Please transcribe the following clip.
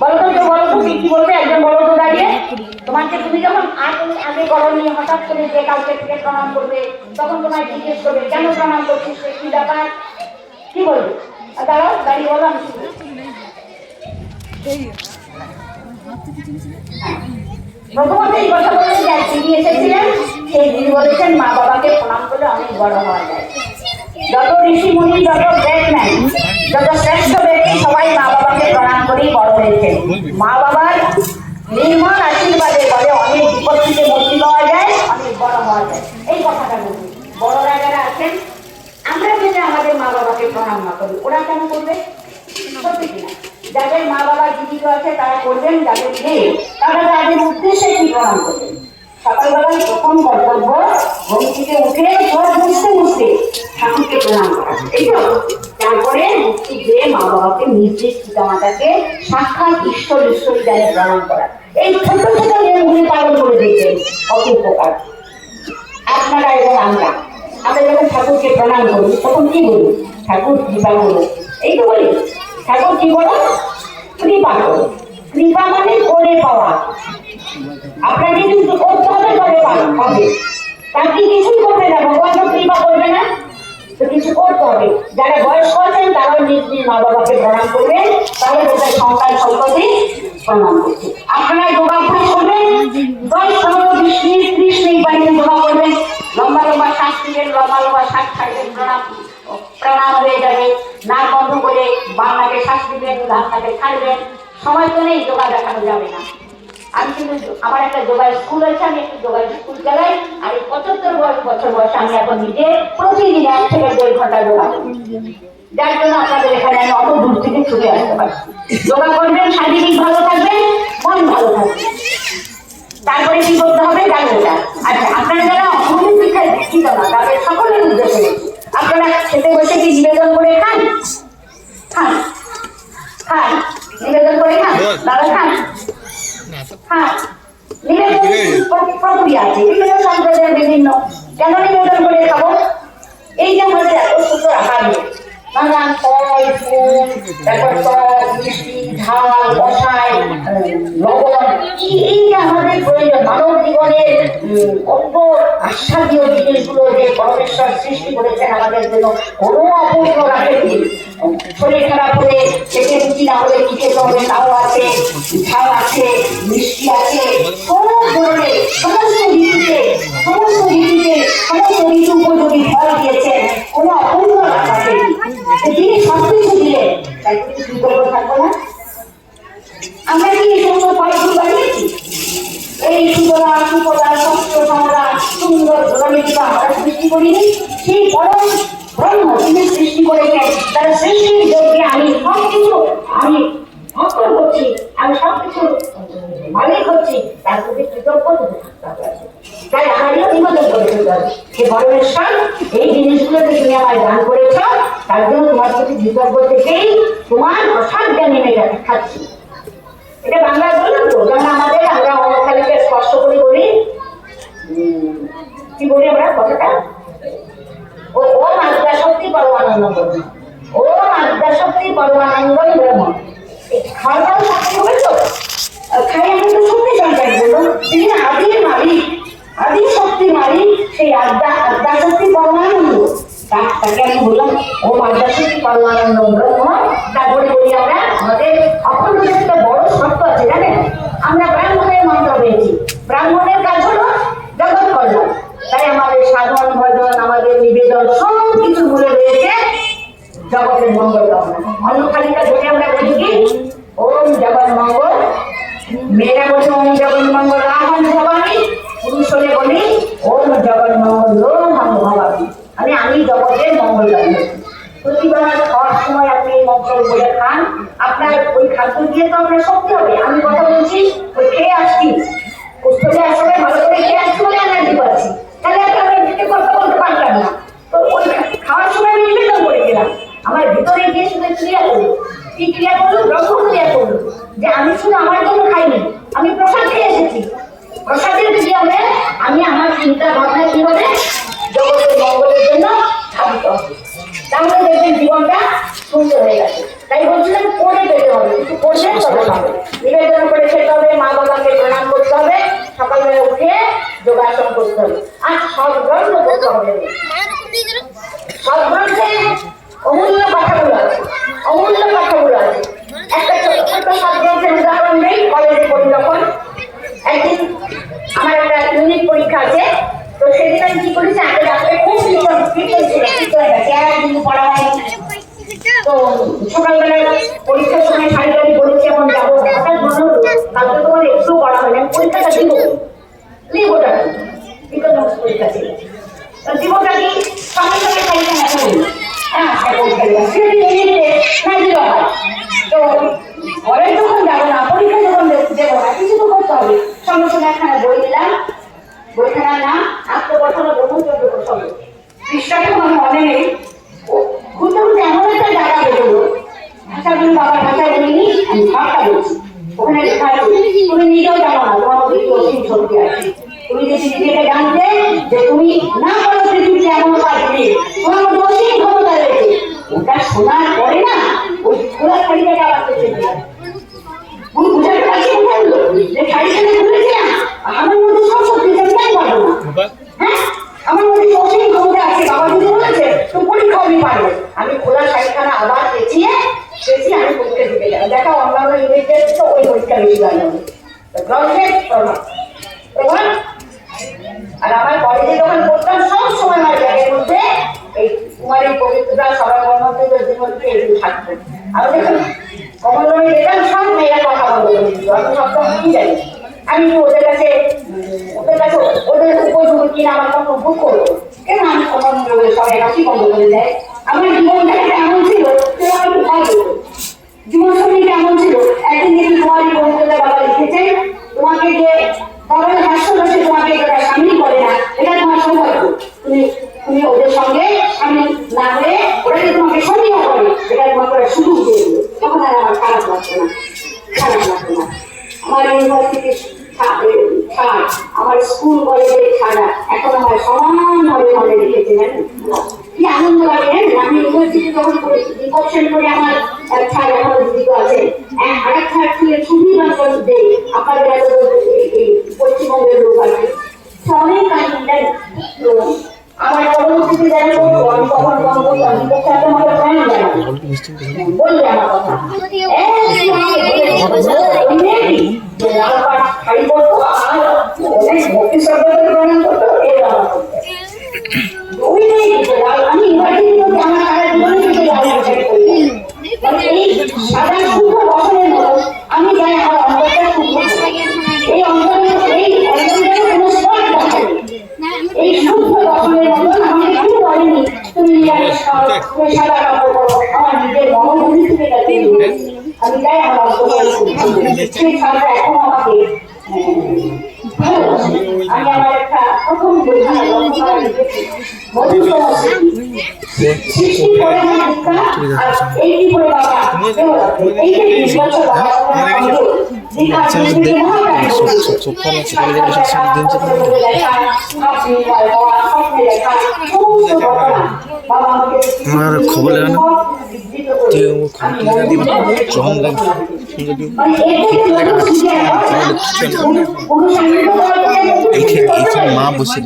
বলো তো কি একজন দাঁড়িয়ে। তোমাকে তুমি যখন আগে করনি, হঠাৎ করে যে কাউকে থেকে প্রণাম করবে, তখন তোমায় জিজ্ঞেস করবে, কেন প্রণাম করছিস? কি ব্যাপার? কি বলবে? দাঁড়াও, দাঁড়িয়ে এই কথা বলে যে এসেছিলেন, সেই বলেছেন, মা বাবাকে প্রণাম করলে অনেক বড় হওয়া যায়। যত ঋষি মুনি যত জ্ঞান নাই, যত শ্রেষ্ঠ সবাই মা বাবাকে প্রণাম করেই বড় হয়েছে মা বাবার নির্মল আশীর্বাদে বলে অনেক বিপদ থেকে মুক্তি পাওয়া যায়, অনেক বড় হওয়া যায়। এই কথাটা বলছি বড়রা যারা আছেন, আমরা যদি আমাদের মা বাবাকে প্রণাম না করি, ওরা কেন করবে? সত্যি কিনা যাদের মা বাবা জীবিত আছে, তারা করবেন, যাদের নেই, তারা তাদের উদ্দেশ্যে কি প্রণাম করবেন? সকালবেলায় প্রথম কর্তব্য ঘুম থেকে উঠে সব মুছতে মুছতে ঠাকুরকে প্রণাম করা। তারপরে মা বাবাকে নির্দেশ পিতামাতাকে ঈশ্বর ঈশ্বরী প্রণাম করা। এই ছোট ছোট করে আপনারা আমরা যখন ঠাকুরকে প্রণাম করি, তখন কি বলি? ঠাকুর কৃপা করো এই তো বলি, ঠাকুর কি বলো? কৃপা করো মানে করে পাওয়া। আপনাকে কিন্তু করতে হবে তবে পা- পাবে তার কি কিছুই করবে না ভগবান কৃপা করবে কিছু করতে যারা বয়স্ক আছেন তারাও নিজ নিজ মা বাবাকে প্রণাম করবেন। তাহলে কোথায় সন্তান সম্পত্তি প্রণাম করছে আপনারা যোগাভ্যাস করবেন দশ, পনেরো, বিশ মিনিট ত্রিশ মিনিট বাড়িতে যোগা করবেন। লম্বা লম্বা শ্বাস দিবেন, লম্বা লম্বা শ্বাস ছাড়বেন প্রণাম প্রণাম হয়ে যাবে। না বন্ধ করে বাংলাকে শ্বাস দিবেন ডানটাকে ছাড়বেন সময় তো নেই যোগা দেখানো যাবে না। আমি কিন্তু আমার একটা যোগা স্কুল আছে আমি একটু যোগা স্কুল চালাই এই পঁচাত্তর বয়স বছর বয়সে আমি এখন নিজে প্রতিদিন এক থেকে দেড় ঘণ্টা যোগা যার জন্য আপনাদের এখানে আমি অত দূর থেকে ছুটে আসতে পারছি। যোগা করবেন শারীরিক ভালো থাকবেন মন ভালো থাকবে। তারপরে কি করতে হবে? জানবেন আচ্ছা আপনারা যারা অঙ্গনের শিক্ষায় শিক্ষিত না তাদের সকলের উদ্দেশ্যে আপনারা খেতে বসে কি নিবেদন করে খান? খান। খান। নিবেদন করে খান? দাদা খান। হ্যাঁ। বিভিন্ন। কেন নিবেদন করে খাব? এই যে আমাদের এত সুন্দর আহার। নানান ফল ফুল তারপর টক মিষ্টি ঝাল লবণ আমাদের প্রয়োজন মানব জীবনের উম, অল্প আস্বাদীয় জিনিসগুলো যে পরমেশ্বর সৃষ্টি করেছেন আমাদের জন্য কোনো অপূর্ণ রাখেনি শরীর খারাপ হলে পেটে রুচি না হলে খেতে হবে তাও আছে ঝাল আছে মিষ্টি আছে সব ধরনের সমস্ত ঋতুতে সমস্ত ঋতুতে সমস্ত ঋতু উপযোগী ফল দিয়েছেন কোনো অপূর্ণ রাখেনি তিনি সব কিছু দিলেন তাই কিছু বিকল্প থাকব না আমরা কি এই সমস্ত ফলগুলো বানিয়েছি এই সুতরা সুপরা শক্ত আমরা সুন্দর ধরনীটা আমরা সৃষ্টি করিনি, সেই পরম ব্রহ্ম তিনি সৃষ্টি করেছেন, তার সৃষ্টির যোগ্যে আমি সব কিছু আমি ভক্ত করছি, আমি সব কিছু মালিক হচ্ছি, তার প্রতি কৃতজ্ঞ তাই আমারও নিবেদন করে দিতে হবে যে পরমেশ্বর, এই জিনিসগুলো যে তুমি আমায় দান করেছ, তার জন্য তোমার প্রতি কৃতজ্ঞ থেকেই তোমার প্রসাদ জ্ঞানী মেয়েটাকে খাচ্ছি। এটা বাংলায় বললাম তো, যেমন আমাদের আমরা অমরখালিকে স্পর্শ করে বলি কি বলি আমরা কথাটা? ও আদ্যা শক্তি পরমানন্দ ব্রহ্ম। এই খাওয়াটাও থাকতে হবে তো খাই, আমি তো শক্তি সঞ্চয় করব তিনি আদির মালিক আদি শক্তি মালিক, সেই আদ্যা আদ্যা শক্তি পরমানন্দ আমি বললাম, ও আদ্যা শক্তি পরমানন্দ তারপরে বলি আমরা, আমাদের অখণ্ডের একটা বড় শর্ত আছে, জানেন? আমরা ব্রাহ্মণের মন্ত্র পেয়েছি। ব্রাহ্মণের কাজ হলো জগৎ কল্যাণ। তাই আমাদের সাধন, ভজন, আমাদের নিবেদন সব জগতের মঙ্গল খালিকা ধরে আমরা বলি কি? ওম জগৎ মঙ্গল। মেয়েরা বলছে, ওম জগৎ মঙ্গল রাহন ভবানী। পুরুষ হলে বলি, ওম জগৎ মঙ্গল হাম ভবানী। মানে আমি জগতের মঙ্গল কামনা প্রতিবার খাওয়ার সময় আপনি এই মন্ত্র বলে খান। আপনার ওই খাদ্য দিয়ে তো আপনার শক্তি হবে। আমি কথা বলছি ওই খেয়ে আসছি। আসলে, ভালো করে খেয়ে আসছি ভেতরে গিয়ে শুধু ক্রিয়া করুন কি ক্রিয়া করুন ব্রহ্ম ক্রিয়া যে আমি শুধু আমার জন্য খাইনি, আমি প্রসাদ খেয়ে এসেছি। প্রসাদের ক্রিয়া হলে আমি আমার চিন্তা ভাবনা কি হবে? জগতের মঙ্গলের জন্য ধাবিত হবে। তাহলে দেখবেন জীবনটা সুন্দর হয়ে গেছে। তাই বলছিলাম করে পেতে হবে। কিছু করলে তবে পাবে নিবেদন করে খেতে হবে, মা বাবাকে প্রণাম ইউনিট পরীক্ষা আছে। তো সেদিন আমি কি করেছি আমি রাত্রে খুব পড়া হয় তো পরীক্ষার সময় যাব। কালকে একটু পড়া হয় পরীক্ষাটা পরীক্ষা তো কি? হ্যাঁ, হ্যাঁ, হ্যাঁ তো যখন যাব না, পরীক্ষা যখন দেবো না, কিছু তো করতে হবে। সঙ্গে সঙ্গে বই দিলাম। বইখানার নাম আত্মগঠন ব্রহ্মচর্য প্রসঙ্গ। পৃষ্ঠাটা আমার মনে নেই। খুঁজতে এমন একটা জায়গা বেরোলো। ভাষাগুলো বাবার ভাষায় বলিনি আমি ভাবটা বলছি। ওখানে লেখা আছে, তুমি নিজেও জানো না, তোমার মধ্যে অসীম শক্তি আছে। তুমি যদি নিজেকে জানতে, যে তুমি না করো পৃথিবীতে এমন কাজ নেই তোমার মধ্যে অসীম ক্ষমতা রয়েছে। ওটা শোনার পরে না ওই খোলা শাড়িটাকে আবার পেতে দিলাম আমি বুঝাতে পারছি না বলল যে শাড়িটাকে খুলেছিলাম আমার মধ্যে সব শক্তি আছে তাই পারব না হ্যাঁ আমার মধ্যে অসীম ক্ষমতা আছে বাবা যদি বলেছে তো পরীক্ষা আমি পারব আমি খোলা শাড়িখানা আবার পেঁচিয়ে পেঁচিয়ে আমি পরীক্ষা দিতে গেলাম দেখা অন্যান্য ইংরেজিদের তো ওই পরীক্ষা বেশি ভালো গ্রাউন্ডেড এবার আর আমার কলেজে যখন পড়তাম, সব সময় আমার ব্যাগের মধ্যে এই কুমারী পবিত্রতা মধ্যে জীবনকে এগুলো থাকতো। আমি যখন কমল রঙে সব মেয়েরা কথা বলতে। আমি সব কি জানি? আমি ওদের কাছে ওদের কাছে, ওদের উপযোগী কিনা আমার কোনো ভুল করব? কেন আমি কমল রঙে সবাই হাসি বন্ধ করে দেয়? আমার জীবনটা এমন ছিল আমার একটু ভয় পেতো। সঙ্গীটা এমন ছিল? একদিন দেখি কুমারী পবিত্রতা বাবা লিখেছে তোমাকে যে কারণ হাস্যরসে তোমাকে এটা সামিল করে না, এটা তোমার সৌভাগ্য তুমি তুমি ওদের সঙ্গে সামিল না হয়ে ওরা যে তোমাকে সঙ্গীও করে, এটা তোমাকে ওরা সুযোগ দিয়ে দিল। তখন আর আমার খারাপ লাগতো না। খারাপ লাগতো না। আমার ইউনিভার্সিটি ছাড় আমার স্কুল কলেজের ছাড়া এখন আমার সমানভাবে মনে রেখেছে কি আনন্দ লাগে? আমি ইউনিভার্সিটি যখন ডিকশন করে আমার ছাড় এখনও জীবিত আছে আরেক ছাড় ছিল সুবিধার মধ্যে আপনাদের এত এই পশ্চিমবঙ্গের লোক আছে অনেক কাহিনীটাই আমার পরবর্তীতে করব আমি কখন কখন বিপক্ষে একটা আমাকে প্রাণ জানা আমি যাই আমার এখন আমাকে আমি আমার একটা প্রথম বই মানে যে আমার খবর লাগে না? তুই আমার খবর লাগে দিবি না? লাগে। যদি এইখানে- এইখানে মা বসে